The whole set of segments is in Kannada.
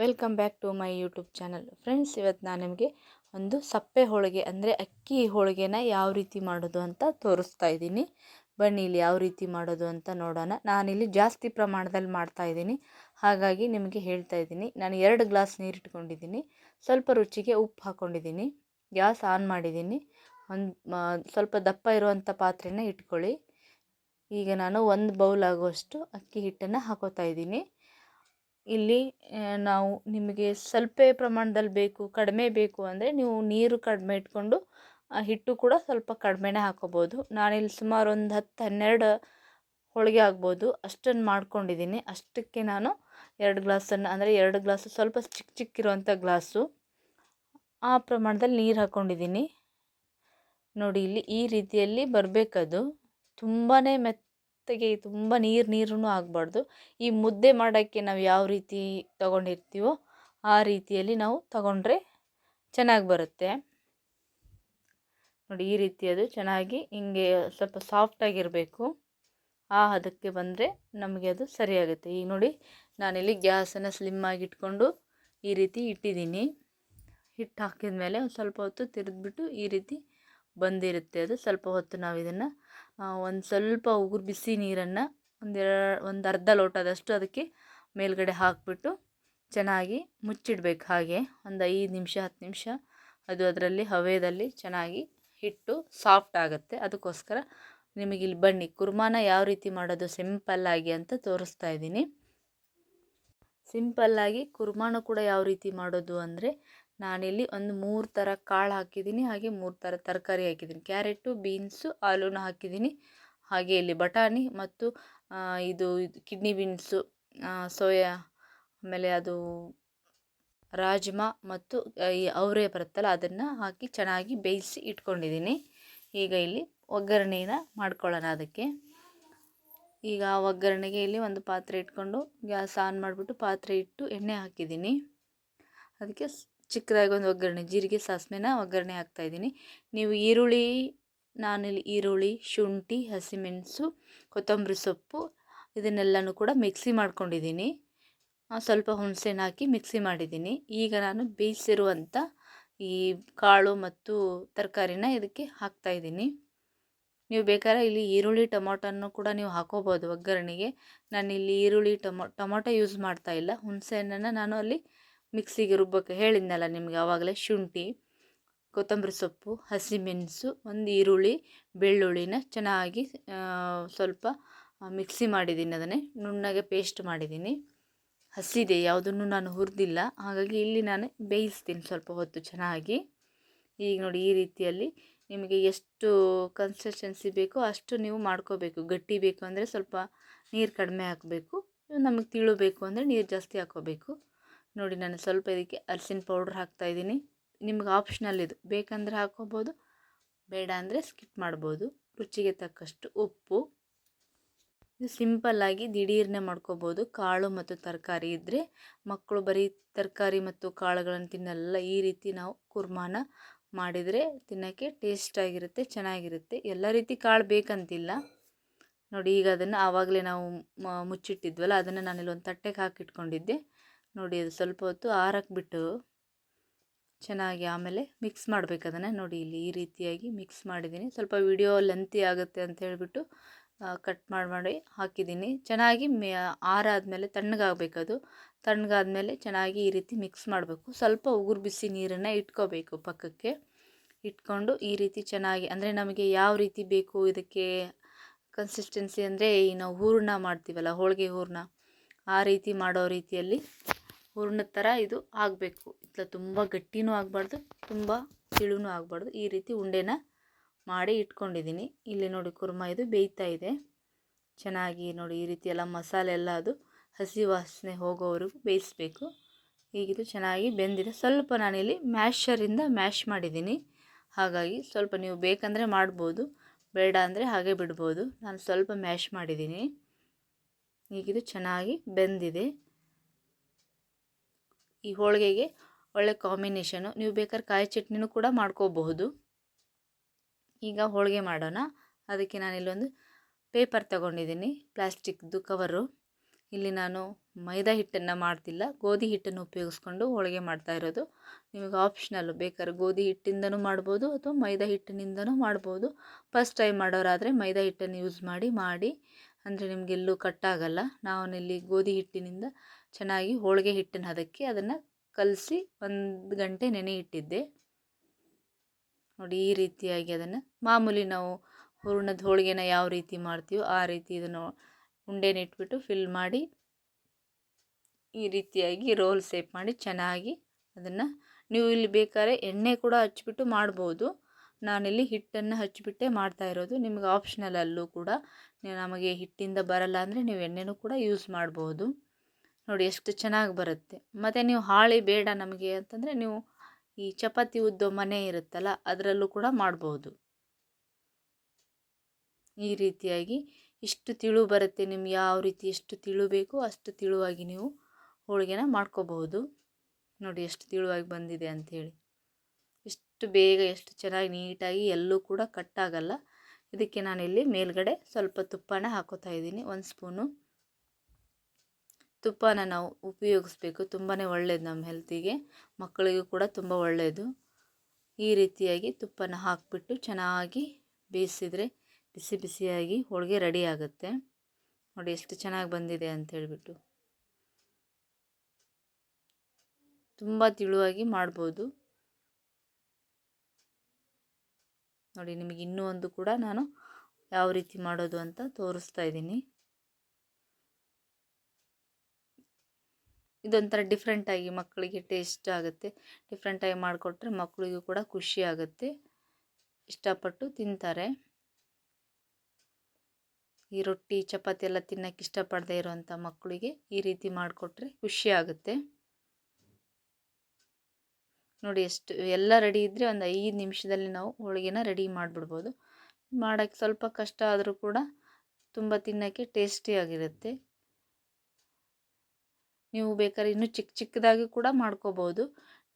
Welcome back to my YouTube channel friends ಇವತ್ತು ನಾನು ನಿಮಗೆ ಒಂದು ಸಪ್ಪೆ ಹೋಳಿಗೆ, ಅಂದರೆ ಅಕ್ಕಿ ಹೋಳಿಗೆನ ಯಾವ ರೀತಿ ಮಾಡೋದು ಅಂತ ತೋರಿಸ್ತಾ ಇದ್ದೀನಿ. ಬನ್ನಿ, ಇಲ್ಲಿ ಯಾವ ರೀತಿ ಮಾಡೋದು ಅಂತ ನೋಡೋಣ. ನಾನಿಲ್ಲಿ ಜಾಸ್ತಿ ಪ್ರಮಾಣದಲ್ಲಿ ಮಾಡ್ತಾ ಇದ್ದೀನಿ. ಹಾಗಾಗಿ ನಿಮಗೆ ಹೇಳ್ತಾ ಇದ್ದೀನಿ. ನಾನು ಎರಡು ಗ್ಲಾಸ್ ನೀರು ಇಟ್ಕೊಂಡಿದ್ದೀನಿ. ಸ್ವಲ್ಪ ರುಚಿಗೆ ಉಪ್ಪು ಹಾಕ್ಕೊಂಡಿದ್ದೀನಿ ಗ್ಯಾಸ್ ಆನ್ ಮಾಡಿದ್ದೀನಿ. ಒಂದು ಸ್ವಲ್ಪ ದಪ್ಪ ಇರುವಂಥ ಪಾತ್ರೆನ ಇಟ್ಕೊಳ್ಳಿ. ಈಗ ನಾನು ಒಂದು ಬೌಲ್ ಆಗುವಷ್ಟು ಅಕ್ಕಿ ಹಿಟ್ಟನ್ನು ಹಾಕೋತಾ ಇದ್ದೀನಿ. ಇಲ್ಲಿ ನಾವು ನಿಮಗೆ ಸ್ವಲ್ಪ ಪ್ರಮಾಣದಲ್ಲಿ ಬೇಕು, ಕಡಿಮೆ ಬೇಕು ಅಂದರೆ ನೀವು ನೀರು ಕಡಿಮೆ ಇಟ್ಕೊಂಡು ಹಿಟ್ಟು ಕೂಡ ಸ್ವಲ್ಪ ಕಡಿಮೆನೇ ಹಾಕೋಬೋದು. ನಾನಿಲ್ಲಿ ಸುಮಾರು ಒಂದು ಹತ್ತು, ಹನ್ನೆರಡು ಹೋಳಿಗೆ ಆಗ್ಬೋದು. ಅಷ್ಟನ್ನು ಮಾಡ್ಕೊಂಡಿದ್ದೀನಿ. ಅಷ್ಟಕ್ಕೆ ನಾನು ಎರಡು ಗ್ಲಾಸನ್ನು, ಅಂದರೆ ಎರಡು ಗ್ಲಾಸು ಸ್ವಲ್ಪ ಚಿಕ್ಕ ಚಿಕ್ಕಿರುವಂಥ ಗ್ಲಾಸು. ಆ ಪ್ರಮಾಣದಲ್ಲಿ ನೀರು ಹಾಕ್ಕೊಂಡಿದ್ದೀನಿ ನೋಡಿ, ಇಲ್ಲಿ ಈ ರೀತಿಯಲ್ಲಿ ಬರಬೇಕದು. ತುಂಬಾ ಮೆತ್ತಗೆ ತುಂಬ ನೀರು ನೀರೂ ಆಗಬಾರ್ದು. ಈ ಮುದ್ದೆ ಮಾಡೋಕ್ಕೆ ನಾವು ಯಾವ ರೀತಿ ತಗೊಂಡಿರ್ತೀವೋ ಆ ರೀತಿಯಲ್ಲಿ ನಾವು ತಗೊಂಡ್ರೆ ಚೆನ್ನಾಗಿ ಬರುತ್ತೆ. ನೋಡಿ ಈ ರೀತಿ ಅದು ಚೆನ್ನಾಗಿ ಹಿಂಗೆ ಸ್ವಲ್ಪ ಸಾಫ್ಟಾಗಿರಬೇಕು ಆ ಹದಕ್ಕೆ ಬಂದರೆ ನಮಗೆ ಅದು ಸರಿಯಾಗುತ್ತೆ. ಈಗ ನೋಡಿ ನಾನಿಲ್ಲಿ ಗ್ಯಾಸನ್ನು ಸ್ಲಿಮ್ಮಾಗಿ ಇಟ್ಕೊಂಡು ಈ ರೀತಿ ಇಟ್ಟಿದ್ದೀನಿ. ಹಿಟ್ಟು ಹಾಕಿದ ಮೇಲೆ ಒಂದು ಸ್ವಲ್ಪ ಹೊತ್ತು ತಿರುದ್ಬಿಟ್ಟು ಈ ರೀತಿ ಬಂದಿರುತ್ತೆ. ಅದು ಸ್ವಲ್ಪ ಹೊತ್ತು ನಾವು ಇದನ್ನು ಒಂದು ಸ್ವಲ್ಪ ಉಗುರು ಬಿಸಿ ನೀರನ್ನು ಒಂದೆರಡು ಒಂದು ಅರ್ಧ ಲೋಟದಷ್ಟು ಅದಕ್ಕೆ ಮೇಲ್ಗಡೆ ಹಾಕಿಬಿಟ್ಟು ಚೆನ್ನಾಗಿ ಮುಚ್ಚಿಡ್ಬೇಕು. ಹಾಗೆ ಒಂದು ಐದು ನಿಮಿಷ, ಹತ್ತು ನಿಮಿಷ ಅದು ಅದರಲ್ಲಿ ಹವೆಯಲ್ಲಿ ಚೆನ್ನಾಗಿ ಹಿಟ್ಟು ಸಾಫ್ಟ್ ಆಗುತ್ತೆ. ಅದಕ್ಕೋಸ್ಕರ ನಿಮಗೆ ಇಲ್ಲಿ ಬನ್ನಿ, ಕುರ್ಮಾನ ಯಾವ ರೀತಿ ಮಾಡೋದು ಸಿಂಪಲ್ಲಾಗಿ ಅಂತ ತೋರಿಸ್ತಾ ಇದ್ದೀನಿ. ಸಿಂಪಲ್ಲಾಗಿ ಕುರ್ಮಾನ ಕೂಡ ಯಾವ ರೀತಿ ಮಾಡೋದು ಅಂದರೆ ನಾನಿಲ್ಲಿ ಒಂದು ಮೂರು ಥರ ಕಾಳು ಹಾಕಿದ್ದೀನಿ, ಹಾಗೆ ಮೂರು ಥರ ತರಕಾರಿ ಹಾಕಿದ್ದೀನಿ. ಕ್ಯಾರೆಟು, ಬೀನ್ಸು, ಆಲೂನ ಹಾಕಿದ್ದೀನಿ. ಹಾಗೆ ಇಲ್ಲಿ ಬಟಾಣಿ ಮತ್ತು ಇದು ಕಿಡ್ನಿ ಬೀನ್ಸು ಸೋಯಾ, ಆಮೇಲೆ ಅದು ರಾಜ್ಮಾ ಮತ್ತು ಈ ಅವರೆ ಬರುತ್ತಲ್ಲ ಅದನ್ನು ಹಾಕಿ ಚೆನ್ನಾಗಿ ಬೇಯಿಸಿ ಇಟ್ಕೊಂಡಿದ್ದೀನಿ. ಈಗ ಇಲ್ಲಿ ಒಗ್ಗರಣೆನ ಮಾಡ್ಕೊಳ್ಳೋಣ ಅದಕ್ಕೆ. ಈಗ ಆ ಒಗ್ಗರಣೆಗೆ ಇಲ್ಲಿ ಒಂದು ಪಾತ್ರೆ ಇಟ್ಕೊಂಡು ಗ್ಯಾಸ್ ಆನ್ ಮಾಡಿಬಿಟ್ಟು ಪಾತ್ರೆ ಇಟ್ಟು ಎಣ್ಣೆ ಹಾಕಿದ್ದೀನಿ. ಅದಕ್ಕೆ ಚಿಕ್ಕದಾಗಿ ಒಂದು ಒಗ್ಗರಣೆ, ಜೀರಿಗೆ ಸಾಸಿವೆನ ಒಗ್ಗರಣೆ ಹಾಕ್ತಾಯಿದ್ದೀನಿ ನೀವು ಈರುಳ್ಳಿ, ನಾನಿಲ್ಲಿ ಈರುಳ್ಳಿ, ಶುಂಠಿ, ಹಸಿಮೆಣಸು, ಕೊತ್ತಂಬರಿ ಸೊಪ್ಪು ಇದನ್ನೆಲ್ಲನೂ ಕೂಡ ಮಿಕ್ಸಿ ಮಾಡ್ಕೊಂಡಿದ್ದೀನಿ. ಸ್ವಲ್ಪ ಹುಣಸೆನ ಹಾಕಿ ಮಿಕ್ಸಿ ಮಾಡಿದ್ದೀನಿ. ಈಗ ನಾನು ಬೇಯಿಸಿರುವಂಥ ಈ ಕಾಳು ಮತ್ತು ತರಕಾರಿನ ಇದಕ್ಕೆ ಹಾಕ್ತಾಯಿದ್ದೀನಿ ನೀವು ಬೇಕಾದ್ರೆ ಇಲ್ಲಿ ಈರುಳ್ಳಿ ಟೊಮೊಟೊನ್ನು ಕೂಡ ನೀವು ಹಾಕೋಬೋದು ಒಗ್ಗರಣೆಗೆ. ನಾನಿಲ್ಲಿ ಈರುಳ್ಳಿ, ಟೊಮೊ, ಟೊಮೊಟೊ ಯೂಸ್ ಮಾಡ್ತಾ ಇಲ್ಲ. ಹುಣಸೆ ಹಣ್ಣನ್ನು ನಾನು ಅಲ್ಲಿ ಮಿಕ್ಸಿಗೆ ರುಬ್ಬಕ್ಕೆ ಹೇಳಿದ್ನಲ್ಲ ನಿಮಗೆ ಆವಾಗಲೇ ಶುಂಠಿ, ಕೊತ್ತಂಬರಿ ಸೊಪ್ಪು, ಹಸಿಮೆಣಸು, ಒಂದು ಈರುಳ್ಳಿ, ಬೆಳ್ಳುಳ್ಳಿನ ಚೆನ್ನಾಗಿ ಸ್ವಲ್ಪ ಮಿಕ್ಸಿ ಮಾಡಿದ್ದೀನಿ ಅದನ್ನೇ. ನುಣ್ಣಗೆ ಪೇಸ್ಟ್ ಮಾಡಿದ್ದೀನಿ. ಹಸಿದೆ, ಯಾವುದನ್ನು ನಾನು ಹುರಿದಿಲ್ಲ. ಹಾಗಾಗಿ ಇಲ್ಲಿ ನಾನು ಬೇಯಿಸ್ತೀನಿ ಸ್ವಲ್ಪ ಹೊತ್ತು ಚೆನ್ನಾಗಿ. ಈಗ ನೋಡಿ ಈ ರೀತಿಯಲ್ಲಿ ನಿಮಗೆ ಎಷ್ಟು ಕನ್ಸಿಸ್ಟೆನ್ಸಿ ಬೇಕೋ ಅಷ್ಟು ನೀವು ಮಾಡ್ಕೋಬೇಕು. ಗಟ್ಟಿ ಬೇಕು ಅಂದರೆ ಸ್ವಲ್ಪ ನೀರು ಕಡಿಮೆ ಹಾಕಬೇಕು. ನಮಗೆ ತಿಳು ಬೇಕು ಅಂದರೆ ನೀರು ಜಾಸ್ತಿ ಹಾಕೋಬೇಕು. ನೋಡಿ ನಾನು ಸ್ವಲ್ಪ ಇದಕ್ಕೆ ಅರಿಶಿನ ಪೌಡ್ರ್ ಹಾಕ್ತಾಯಿದ್ದೀನಿ ನಿಮ್ಗೆ ಆಪ್ಷನಲ್ ಇದು. ಬೇಕಂದರೆ ಹಾಕೋಬೋದು ಬೇಡ ಅಂದರೆ ಸ್ಕಿಪ್ ಮಾಡ್ಬೋದು. ರುಚಿಗೆ ತಕ್ಕಷ್ಟು ಉಪ್ಪು. ಇದು ಸಿಂಪಲ್ಲಾಗಿ ದಿಢೀರ್ನೆ ಮಾಡ್ಕೋಬೋದು. ಕಾಳು ಮತ್ತು ತರಕಾರಿ ಇದ್ದರೆ ಮಕ್ಕಳು ಬರೀ ತರಕಾರಿ ಮತ್ತು ಕಾಳುಗಳನ್ನು ತಿನ್ನಲ್ಲ. ಈ ರೀತಿ ನಾವು ಕುರ್ಮಾನ ಮಾಡಿದರೆ ತಿನ್ನೋಕ್ಕೆ ಟೇಸ್ಟಾಗಿರುತ್ತೆ ಚೆನ್ನಾಗಿರುತ್ತೆ. ಎಲ್ಲ ರೀತಿ ಕಾಳು ಬೇಕಂತಿಲ್ಲ. ನೋಡಿ ಈಗ ಅದನ್ನು ಆವಾಗಲೇ ನಾವು ಮುಚ್ಚಿಟ್ಟಿದ್ವಲ್ಲ, ಅದನ್ನು ನಾನಿಲ್ಲಿ ಒಂದು ತಟ್ಟೆಗೆ ಹಾಕಿಟ್ಕೊಂಡಿದ್ದೆ. ನೋಡಿ ಅದು ಸ್ವಲ್ಪ ಹೊತ್ತು ಆರಕ್ಕೆ ಚೆನ್ನಾಗಿ ಆಮೇಲೆ ಮಿಕ್ಸ್ ಮಾಡಬೇಕು ಅದನ್ನು. ನೋಡಿ ಇಲ್ಲಿ ಈ ರೀತಿಯಾಗಿ ಮಿಕ್ಸ್ ಮಾಡಿದ್ದೀನಿ. ಸ್ವಲ್ಪ ವಿಡಿಯೋ ಲೆಂತಿ ಆಗುತ್ತೆ ಅಂತ ಹೇಳಿಬಿಟ್ಟು ಕಟ್ ಮಾಡಿ ಮಾಡಿ ಹಾಕಿದ್ದೀನಿ. ಚೆನ್ನಾಗಿ ಮೇ, ಆರಾದಮೇಲೆ ತಣ್ಣಗಾಗಬೇಕು ಅದು. ತಣ್ಣಗಾದ್ಮೇಲೆ ಚೆನ್ನಾಗಿ ಈ ರೀತಿ ಮಿಕ್ಸ್ ಮಾಡಬೇಕು. ಸ್ವಲ್ಪ ಉಗುರು ಬಿಸಿ ನೀರನ್ನು ಇಟ್ಕೋಬೇಕು ಪಕ್ಕಕ್ಕೆ. ಇಟ್ಕೊಂಡು ಈ ರೀತಿ ಚೆನ್ನಾಗಿ, ಅಂದರೆ ನಮಗೆ ಯಾವ ರೀತಿ ಬೇಕು ಇದಕ್ಕೆ ಕನ್ಸಿಸ್ಟೆನ್ಸಿ ಅಂದರೆ ಈ ನಾವು ಹೂರಣ ಮಾಡ್ತೀವಲ್ಲ, ಹೋಳಿಗೆ ಹೂರಣ, ಆ ರೀತಿ ಮಾಡೋ ರೀತಿಯಲ್ಲಿ ಹೂರ್ಣದ ಥರ ಇದು ಆಗಬೇಕು. ಇತ್ತಲ ತುಂಬ ಗಟ್ಟಿನೂ ಆಗಬಾರ್ದು, ತುಂಬ ತಿಳುನೂ ಆಗಬಾರ್ದು. ಈ ರೀತಿ ಉಂಡೆನ ಮಾಡಿ ಇಟ್ಕೊಂಡಿದ್ದೀನಿ ಇಲ್ಲಿ ನೋಡಿ ಕುರ್ಮ ಇದು ಬೇಯ್ತಾ ಇದೆ. ಚೆನ್ನಾಗಿ ನೋಡಿ ಈ ರೀತಿ ಎಲ್ಲ ಮಸಾಲೆ ಎಲ್ಲ ಅದು ಹಸಿ ವಾಸನೆ ಹೋಗೋವರೆಗೂ ಬೇಯಿಸಬೇಕು. ಈಗಿದು ಚೆನ್ನಾಗಿ ಬೆಂದಿದೆ. ಸ್ವಲ್ಪ ನಾನಿಲ್ಲಿ ಮ್ಯಾಶರಿಂದ ಮ್ಯಾಶ್ ಮಾಡಿದ್ದೀನಿ ಹಾಗಾಗಿ ಸ್ವಲ್ಪ ನೀವು ಬೇಕಂದರೆ ಮಾಡ್ಬೋದು, ಬೇಡ ಅಂದರೆ ಹಾಗೆ ಬಿಡ್ಬೋದು. ನಾನು ಸ್ವಲ್ಪ ಮ್ಯಾಶ್ ಮಾಡಿದ್ದೀನಿ ಈಗಿದು ಚೆನ್ನಾಗಿ ಬೆಂದಿದೆ. ಈ ಹೋಳಿಗೆಗೆ ಒಳ್ಳೆ ಕಾಂಬಿನೇಷನು ನೀವು ಬೇಕಾದ್ರೆ ಕಾಯಿ ಚಟ್ನಿನೂ ಕೂಡ ಮಾಡ್ಕೋಬಹುದು. ಈಗ ಹೋಳಿಗೆ ಮಾಡೋಣ. ಅದಕ್ಕೆ ನಾನು ಇಲ್ಲೊಂದು ಪೇಪರ್ ತಗೊಂಡಿದ್ದೀನಿ. ಪ್ಲಾಸ್ಟಿಕ್ದು ಕವರು ಇಲ್ಲಿ ನಾನು ಮೈದಾ ಹಿಟ್ಟನ್ನು ಮಾಡ್ತಿಲ್ಲ. ಗೋಧಿ ಹಿಟ್ಟನ್ನು ಉಪಯೋಗಿಸ್ಕೊಂಡು ಹೋಳಿಗೆ ಮಾಡ್ತಾ ಇರೋದು. ನಿಮಗೆ ಆಪ್ಷನಲ್ಲು ಬೇಕಾದ್ರೆ ಗೋಧಿ ಹಿಟ್ಟಿಂದನೂ ಮಾಡ್ಬೋದು ಅಥವಾ ಮೈದಾ ಹಿಟ್ಟಿನಿಂದನೂ ಮಾಡ್ಬೋದು. ಫಸ್ಟ್ ಟೈಮ್ ಮಾಡೋರಾದರೆ ಮೈದಾ ಹಿಟ್ಟನ್ನು ಯೂಸ್ ಮಾಡಿ ಮಾಡಿ. ಅಂದರೆ ನಿಮಗೆಲ್ಲೂ ಕಟ್ಟಾಗಲ್ಲ ಇಲ್ಲಿ ಗೋಧಿ ಹಿಟ್ಟಿನಿಂದ ಚೆನ್ನಾಗಿ ಹೋಳಿಗೆ ಹಿಟ್ಟಿನ ಹದಕ್ಕೆ ಅದನ್ನು ಕಲಸಿ ಒಂದು ಗಂಟೆ ನೆನೆ ಇಟ್ಟಿದ್ದೆ ನೋಡಿ ಈ ರೀತಿಯಾಗಿ ಅದನ್ನು ಮಾಮೂಲಿ ನಾವು ಹೂರ್ಣದ ಹೋಳಿಗೆನ ಯಾವ ರೀತಿ ಮಾಡ್ತೀವೋ ಆ ರೀತಿ ಇದನ್ನು ಉಂಡೆನ ಇಟ್ಬಿಟ್ಟು ಫಿಲ್ ಮಾಡಿ ಈ ರೀತಿಯಾಗಿ ರೋಲ್ ಸೇಪ್ ಮಾಡಿ ಚೆನ್ನಾಗಿ ಅದನ್ನು ನೀವು ಇಲ್ಲಿ ಬೇಕಾದ್ರೆ ಎಣ್ಣೆ ಕೂಡ ಹಚ್ಚಿಬಿಟ್ಟು ಮಾಡ್ಬೋದು. ನಾನಿಲ್ಲಿ ಹಿಟ್ಟನ್ನು ಹಚ್ಚಿಬಿಟ್ಟೆ ಮಾಡ್ತಾ ಇರೋದು. ನಿಮಗೆ ಆಪ್ಷನಲ್ ಅಲ್ಲೂ ಕೂಡ ನಮಗೆ ಹಿಟ್ಟಿಂದ ಬರಲ್ಲ ಅಂದರೆ ನೀವು ಎಣ್ಣೆನೂ ಕೂಡ ಯೂಸ್ ಮಾಡ್ಬೋದು. ನೋಡಿ ಎಷ್ಟು ಚೆನ್ನಾಗಿ ಬರುತ್ತೆ. ಮತ್ತು ನೀವು ಹಾಳಿ ಬೇಡ ನಮಗೆ ಅಂತಂದರೆ ನೀವು ಈ ಚಪಾತಿ ಉದ್ದೋ ಮನೆ ಇರುತ್ತಲ್ಲ ಅದರಲ್ಲೂ ಕೂಡ ಮಾಡ್ಬೋದು. ಈ ರೀತಿಯಾಗಿ ಇಷ್ಟು ತಿಳು ಬರುತ್ತೆ ನಿಮ್ಗೆ ಯಾವ ರೀತಿ ಎಷ್ಟು ತಿಳು ಬೇಕೋ ಅಷ್ಟು ತಿಳುವಾಗಿ ನೀವು ಹೋಳಿಗೆನ ಮಾಡ್ಕೋಬಹುದು ನೋಡಿ ಎಷ್ಟು ತಿಳುವಾಗಿ ಬಂದಿದೆ ಅಂಥೇಳಿ ಎಷ್ಟು ಬೇಗ ಎಷ್ಟು ಚೆನ್ನಾಗಿ ನೀಟಾಗಿ ಎಲ್ಲೂ ಕೂಡ ಕಟ್ಟಾಗಲ್ಲ ಇದಕ್ಕೆ ನಾನಿಲ್ಲಿ ಮೇಲ್ಗಡೆ ಸ್ವಲ್ಪ ತುಪ್ಪನ ಹಾಕೋತಾ ಇದ್ದೀನಿ. ಒಂದು ಸ್ಪೂನು ತುಪ್ಪನ ನಾವು ಉಪಯೋಗಿಸ್ಬೇಕು. ತುಂಬಾ ಒಳ್ಳೆಯದು ನಮ್ಮ ಹೆಲ್ತಿಗೆ. ಮಕ್ಕಳಿಗೂ ಕೂಡ ತುಂಬ ಒಳ್ಳೆಯದು ಈ ರೀತಿಯಾಗಿ ತುಪ್ಪನ ಹಾಕಿಬಿಟ್ಟು ಚೆನ್ನಾಗಿ ಬೇಯಿಸಿದರೆ ಬಿಸಿ ಬಿಸಿಯಾಗಿ ಹೋಳಿಗೆ ರೆಡಿ ಆಗುತ್ತೆ. ನೋಡಿ ಎಷ್ಟು ಚೆನ್ನಾಗಿ ಬಂದಿದೆ ಅಂತ ಹೇಳಿಬಿಟ್ಟು. ತುಂಬ ತಿಳುವಾಗಿ ಮಾಡ್ಬೋದು. ನೋಡಿ ನಿಮಗೆ ಇನ್ನೂ ಒಂದು ಕೂಡ ನಾನು ಯಾವ ರೀತಿ ಮಾಡೋದು ಅಂತ ತೋರಿಸ್ತಾ ಇದ್ದೀನಿ. ಇದೊಂಥರ ಡಿಫ್ರೆಂಟಾಗಿ ಮಕ್ಕಳಿಗೆ ಟೇಸ್ಟ್ ಆಗುತ್ತೆ. ಡಿಫ್ರೆಂಟಾಗಿ ಮಾಡಿಕೊಟ್ರೆ ಮಕ್ಕಳಿಗೂ ಕೂಡ ಖುಷಿ ಆಗುತ್ತೆ. ಇಷ್ಟಪಟ್ಟು ತಿಂತಾರೆ. ಈ ರೊಟ್ಟಿ, ಚಪಾತಿ ಎಲ್ಲ ತಿನ್ನೋಕ್ಕೆ ಇಷ್ಟಪಡದೇ ಇರುವಂಥ ಮಕ್ಕಳಿಗೆ ಈ ರೀತಿ ಮಾಡಿಕೊಟ್ರೆ ಖುಷಿ ಆಗುತ್ತೆ. ನೋಡಿ ಎಷ್ಟು, ಎಲ್ಲ ರೆಡಿ ಇದ್ದರೆ ಒಂದು ಐದು ನಿಮಿಷದಲ್ಲಿ ನಾವು ಹೋಳಿಗೆನ ರೆಡಿ ಮಾಡಿಬಿಡ್ಬೋದು. ಮಾಡೋಕ್ಕೆ ಸ್ವಲ್ಪ ಕಷ್ಟ ಆದರೂ ಕೂಡ ತುಂಬ ತಿನ್ನೋಕ್ಕೆ ಟೇಸ್ಟಿಯಾಗಿರುತ್ತೆ ನೀವು ಬೇಕಾದ್ರೆ ಇನ್ನೂ ಚಿಕ್ಕ ಚಿಕ್ಕದಾಗಿ ಕೂಡ ಮಾಡ್ಕೋಬೋದು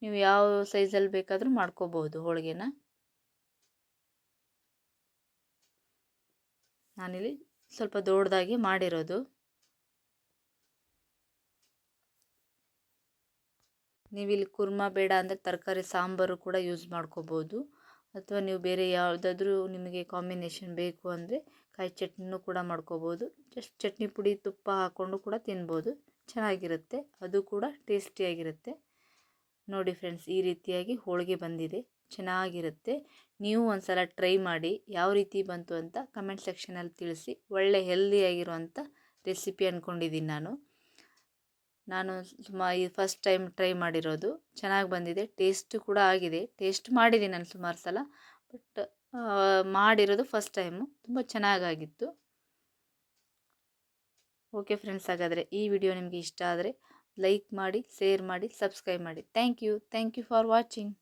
ನೀವು ಯಾವ ಸೈಜಲ್ಲಿ ಬೇಕಾದರೂ ಮಾಡ್ಕೋಬೋದು ಹೋಳಿಗೆನ. ನಾನಿಲ್ಲಿ ಸ್ವಲ್ಪ ದೊಡ್ಡದಾಗಿ ಮಾಡಿರೋದು. ನೀವಿಲ್ಲಿ ಕುರ್ಮಾ ಬೇಡ ಅಂದರೆ ತರಕಾರಿ, ಸಾಂಬಾರು ಕೂಡ ಯೂಸ್ ಮಾಡ್ಕೋಬೋದು ಅಥವಾ ನೀವು ಬೇರೆ ಯಾವುದಾದ್ರೂ ನಿಮಗೆ ಕಾಂಬಿನೇಷನ್ ಬೇಕು ಅಂದರೆ ಕಾಯಿ ಚಟ್ನಿನೂ ಕೂಡ ಮಾಡ್ಕೋಬೋದು ಜಸ್ಟ್ ಚಟ್ನಿ ಪುಡಿ ತುಪ್ಪ ಹಾಕ್ಕೊಂಡು ಕೂಡ ತಿನ್ಬೋದು. ಚೆನ್ನಾಗಿರುತ್ತೆ. ಅದು ಕೂಡ ಟೇಸ್ಟಿಯಾಗಿರುತ್ತೆ. ನೋಡಿ ಫ್ರೆಂಡ್ಸ್, ಈ ರೀತಿಯಾಗಿ ಹೋಳಿಗೆ ಬಂದಿದೆ. ಚೆನ್ನಾಗಿರುತ್ತೆ. ನೀವು ಒಂದು ಸಲ ಟ್ರೈ ಮಾಡಿ, ಯಾವ ರೀತಿ ಬಂತು ಅಂತ ಕಮೆಂಟ್ ಸೆಕ್ಷನಲ್ಲಿ ತಿಳಿಸಿ. ಒಳ್ಳೆ ಹೆಲ್ದಿಯಾಗಿರುವಂಥ ರೆಸಿಪಿ ಅಂದ್ಕೊಂಡಿದ್ದೀನಿ ನಾನು. ನಾನು ಸುಮಾರು ಈ ಫಸ್ಟ್ ಟೈಮ್ ಟ್ರೈ ಮಾಡಿರೋದು. ಚೆನ್ನಾಗಿ ಬಂದಿದೆ. ಟೇಸ್ಟ್ ಕೂಡ ಆಗಿದೆ. ಟೇಸ್ಟ್ ಮಾಡಿದ್ದೀನಿ ನಾನು ಸುಮಾರು ಸಲ. ಬಟ್ ಮಾಡಿರೋದು ಫಸ್ಟ್ ಟೈಮು. ತುಂಬ ಚೆನ್ನಾಗಾಗಿತ್ತು. ಓಕೆ ಫ್ರೆಂಡ್ಸ್, ಹಾಗಾದರೆ ಈ ವಿಡಿಯೋ ನಿಮಗೆ ಇಷ್ಟ ಆದರೆ ಲೈಕ್ ಮಾಡಿ, ಶೇರ್ ಮಾಡಿ, ಸಬ್ಸ್ಕ್ರೈಬ್ ಮಾಡಿ. Thank you. Thank you for watching.